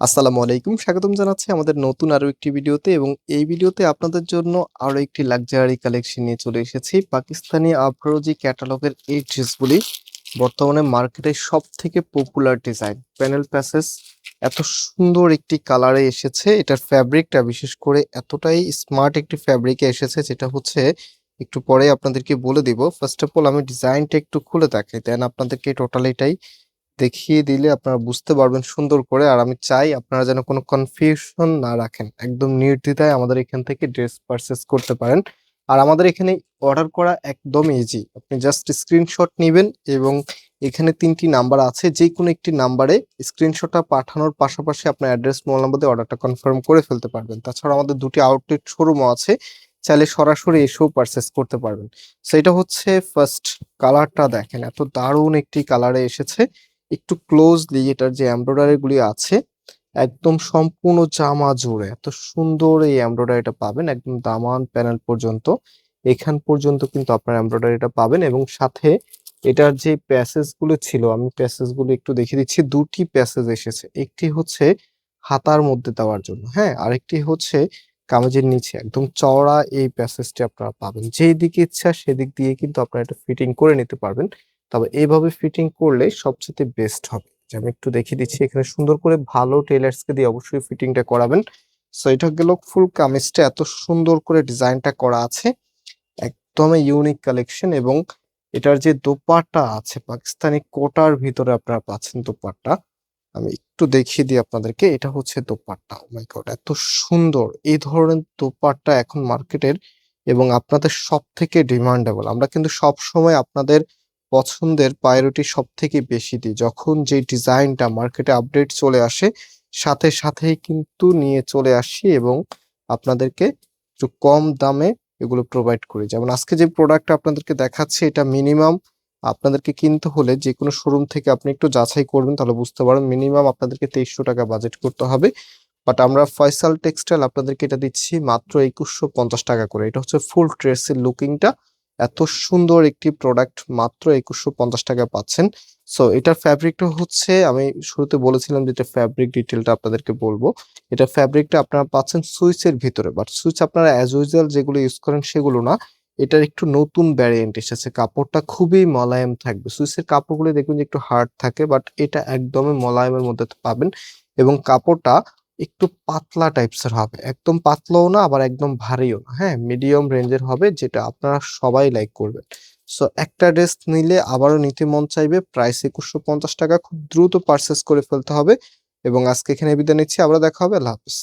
আসসালামু আলাইকুম। স্বাগতম জানাচ্ছি আমাদের নতুন আরও একটি ভিডিওতে এবং এই ভিডিওতে আপনাদের জন্য আরও একটি লাক্সারি কালেকশন নিয়ে চলে এসেছি। পাকিস্তানি আফরোজি ক্যাটালগের এই ড্রেসগুলি বর্তমানে মার্কেটে সব থেকে পপুলার ডিজাইন প্যানেল প্যাসেস এত সুন্দর একটি কালারে এসেছে। এটার ফ্যাব্রিকটা বিশেষ করে এতটাই স্মার্ট একটি ফ্যাব্রিকে এসেছে যেটা হচ্ছে একটু পরে আপনাদেরকে বলে দিব। ফার্স্ট অফ অল আমি ডিজাইনটা একটু খুলে দেখাই দেন আপনাদেরকে টোটাল এটাই দেখিয়ে দিলে আপনারা বুঝতে পারবেন সুন্দর করে। আর আমি চাই আপনারা যেন কোনো কনফিউশন না রাখেন। একদম নির্দ্বিধায় আমাদের এখান থেকে ড্রেস পারচেস করতে পারেন। আর আমাদের এখানে অর্ডার করা একদম ইজি আপনি জাস্ট স্ক্রিনশট নেবেন এবং এখানে তিনটি নাম্বার আছে। যে কোনো একটি নাম্বারে স্ক্রিনশটটা পাঠানোর পাশাপাশি আপনার অ্যাড্রেস মোবাইল নাম্বার দিয়ে অর্ডারটা কনফার্ম করে ফেলতে পারবেন। তাছাড়া আমাদের দুটি আউটলেট শোরুমও আছে। চাইলে সরাসরি এসেও পারচেস করতে পারবেন। সেটা হচ্ছে ফার্স্ট কালারটা দেখেন। এত দারুণ একটি কালারে এসেছে। একটু ক্লোজলি এটার যে এমব্রয়ডারি গুলি আছে, একদম সম্পূর্ণ জামা জুড়ে, এত সুন্দর এই এমব্রয়ডারিটা পাবেন, একদম দামান প্যানেল পর্যন্ত, এখান পর্যন্ত কিন্তু আপনার এমব্রয়ডারিটা পাবেন এবং সাথে এটার যে প্যাসেজগুলো ছিল, আমি প্যাসেজগুলো একটু দেখিয়ে দিচ্ছি, দুটি প্যাসেজ এসেছে, একটি হচ্ছে হাতার মধ্যে দেওয়ার জন্য হ্যাঁ আরেকটি হচ্ছে কামিজের নিচে, একদম চওড়া এই প্যাসেজটি আপনারা পাবেন, যেই দিকে ইচ্ছা সেদিক দিয়ে কিন্তু আপনারা এটা ফিটিং করে নিতে পারবেন তবে এইভাবে ফিটিং করলে সবচেয়ে বেস্ট হবে। যে আমি একটু দেখিয়ে দিচ্ছি, এখানে সুন্দর করে ভালো টেলার্সকে দিয়ে অবশ্যই ফিটিংটা করাবেন। সো এটা গেল ফুল কামিজটা, এত সুন্দর করে ডিজাইনটা করা আছে। একদমই ইউনিক কালেকশন এবং এটার যে দোপাট্টা আছে, পাকিস্তানি কোটার ভিতরে আপনারা পাচ্ছেন দোপাট্টা। আমি একটু দেখিয়ে দিই আপনাদেরকে, এটা হচ্ছে দোপাট্টা। মাই গড এত সুন্দর। এই ধরনের দোপাট্টা এখন মার্কেটের এবং আপনাদের সব থেকে ডিমান্ডেবল আমরা কিন্তু সব সময় আপনাদের পছন্দের প্রায়োরিটি সব থেকে বেশি দিই। যখন যে ডিজাইনটা মার্কেটে আপডেট চলে আসে, সাথে সাথেই কিন্তু নিয়ে চলে আসি এবং আপনাদেরকে একটু কম দামে এগুলো প্রোভাইড করি। যেমন আজকে যে প্রোডাক্টটা আপনাদেরকে দেখাচ্ছি, এটা মিনিমাম আপনাদেরকে কিনতে হলে যে কোনো শোরুম থেকে আপনি একটু যাচাই করবেন, তাহলে বুঝতে পারবেন মিনিমাম আপনাদেরকে তেইশশো টাকা বাজেট করতে হবে। বাট আমরা ফয়সাল টেক্সটাইল আপনাদেরকে এটা দিচ্ছি মাত্র একুশশো পঞ্চাশ টাকা করে। এটা হচ্ছে ফুল ড্রেসের লুকিংটা এত সুন্দর একটি প্রোডাক্ট মাত্র একুশশো পঞ্চাশ টাকায় পাচ্ছেন। সো এটার ফ্যাব্রিকটা হচ্ছে, আমি শুরুতে বলেছিলাম যে এটা ফ্যাব্রিক ডিটেলটা আপনাদেরকে বলব। এটা ফ্যাব্রিকটা আপনারা পাচ্ছেন সুইচের ভিতরে। বাট সুইচ আপনারা অ্যাজ ইউজুয়াল যেগুলো ইউজ করেন সেগুলো না। এটার একটু নতুন ভ্যারিয়েন্ট এসেছে। কাপড়টা খুবই মোলায়েম থাকবে। সুইচের কাপড়গুলো দেখবেন যে একটু হার্ড থাকে বাট এটা একদমই মোলায়েমের মধ্যে পাবেন। এবং কাপড়টা একটু পাতলা টাইপসের হবে। একদম পাতলাও না, আবার একদম ভারীও না। হ্যাঁ মিডিয়াম রেঞ্জের হবে, যেটা আপনারা সবাই লাইক করবেন। সো একটা ড্রেস নিলে আবারও নিতে মন চাইবে প্রাইস একুশশো পঞ্চাশ টাকা। খুব দ্রুত পারচেস করে ফেলতে হবে। এবং আজকে এখানে বিদায় নিচ্ছি আবার দেখা হবে। আল্লাহ হাফিজ।